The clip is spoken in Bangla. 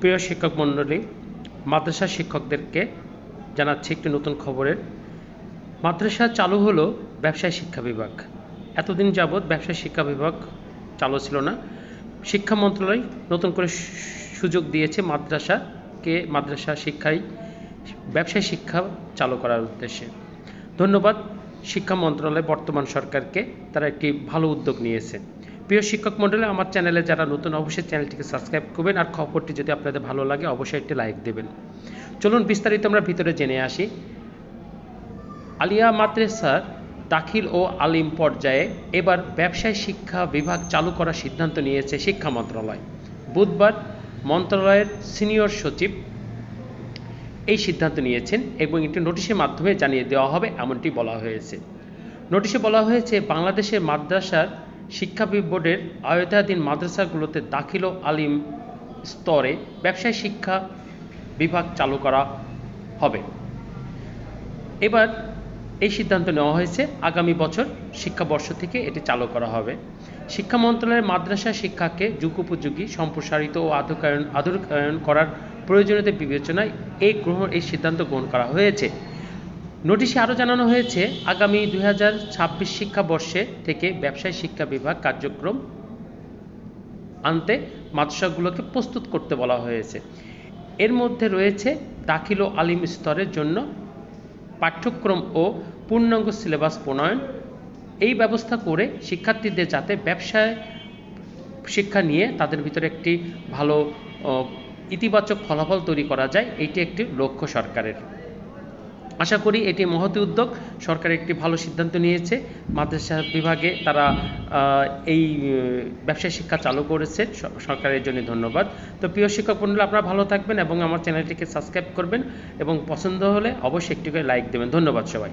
প্রিয় শিক্ষক মণ্ডলী মাদ্রাসা শিক্ষকদেরকে জানাচ্ছি একটি নতুন খবরের। মাদ্রাসা চালু হলো ব্যবসায় শিক্ষা বিভাগ। এতদিন যাবৎ ব্যবসায় শিক্ষা বিভাগ চালু ছিল না। শিক্ষা মন্ত্রণালয় নতুন করে সুযোগ দিয়েছে মাদ্রাসাকে মাদ্রাসা শিক্ষায় ব্যবসায় শিক্ষা চালু করার উদ্দেশ্যে। ধন্যবাদ। শিক্ষা মন্ত্রণালয় বর্তমান সরকারকে তারা একটি ভালো উদ্যোগ নিয়েছে। প্রিয় শিক্ষক মণ্ডলী, আমার চ্যানেলে যারা নতুন, অবশ্যই চ্যানেলটিকে সাবস্ক্রাইব করবেন আর খবরটি যদি আপনাদের ভালো লাগে, অবশ্যই একটি লাইক দেবেন। চলুন বিস্তারিত আমরা ভিতরে জেনে আসি। আলিয়া মাদ্রাসার দাখিল ও আলিম পর্যায়ে এবার ব্যবসায় শিক্ষা বিভাগ চালু করার সিদ্ধান্ত নিয়েছে শিক্ষা মন্ত্রণালয়। বুধবার মন্ত্রণালয়ের সিনিয়র সচিব এই সিদ্ধান্ত নিয়েছেন এবং একটি নোটিশের মাধ্যমে জানিয়ে দেওয়া হবে, এমনটি বলা হয়েছে। নোটিশে বলা হয়েছে, বাংলাদেশের মাদ্রাসার শিক্ষা বোর্ডের আয়তাধীন মাদ্রাসাগুলোতে দাখিল ও আলিম স্তরে ব্যবসায় শিক্ষা বিভাগ চালু করা হবে। এবার এই সিদ্ধান্ত নেওয়া হয়েছে, আগামী বছর শিক্ষাবর্ষ থেকে এটি চালু করা হবে। শিক্ষা মন্ত্রণালয়ের মাদ্রাসা শিক্ষাকে যুগোপযোগী, সম্প্রসারিত ও আধুকায়ন আধুনিকায়ন করার প্রয়োজনীয়তা বিবেচনায় এই গ্রহণ এই সিদ্ধান্ত গ্রহণ করা হয়েছে। নোটিশে আরও জানানো হয়েছে, আগামী দুই হাজার ছাব্বিশ শিক্ষাবর্ষে থেকে ব্যবসায় শিক্ষা বিভাগ কার্যক্রম আনতে মাদ্রাসাগুলোকে প্রস্তুত করতে বলা হয়েছে। এর মধ্যে রয়েছে দাখিল ও আলিম স্তরের জন্য পাঠ্যক্রম ও পূর্ণাঙ্গ সিলেবাস প্রণয়ন। এই ব্যবস্থা করে শিক্ষার্থীদের যাতে ব্যবসায় শিক্ষা নিয়ে তাদের ভিতরে একটি ভালো ইতিবাচক ফলাফল তৈরি করা যায়, এটি একটি লক্ষ্য সরকারের। আশা করি এটি মহতি উদ্যোগ। সরকার একটি ভালো সিদ্ধান্ত নিয়েছে। মাদ্রাসা বিভাগে তারা এই ব্যবসায় শিক্ষা চালু করেছে। সরকারের জন্য ধন্যবাদ। তো প্রিয় শিক্ষক মন্ডল আপনারা ভালো থাকবেন এবং আমার চ্যানেলটিকে সাবস্ক্রাইব করবেন এবং পছন্দ হলে অবশ্যই একটি করে লাইক দেবেন। ধন্যবাদ সবাই।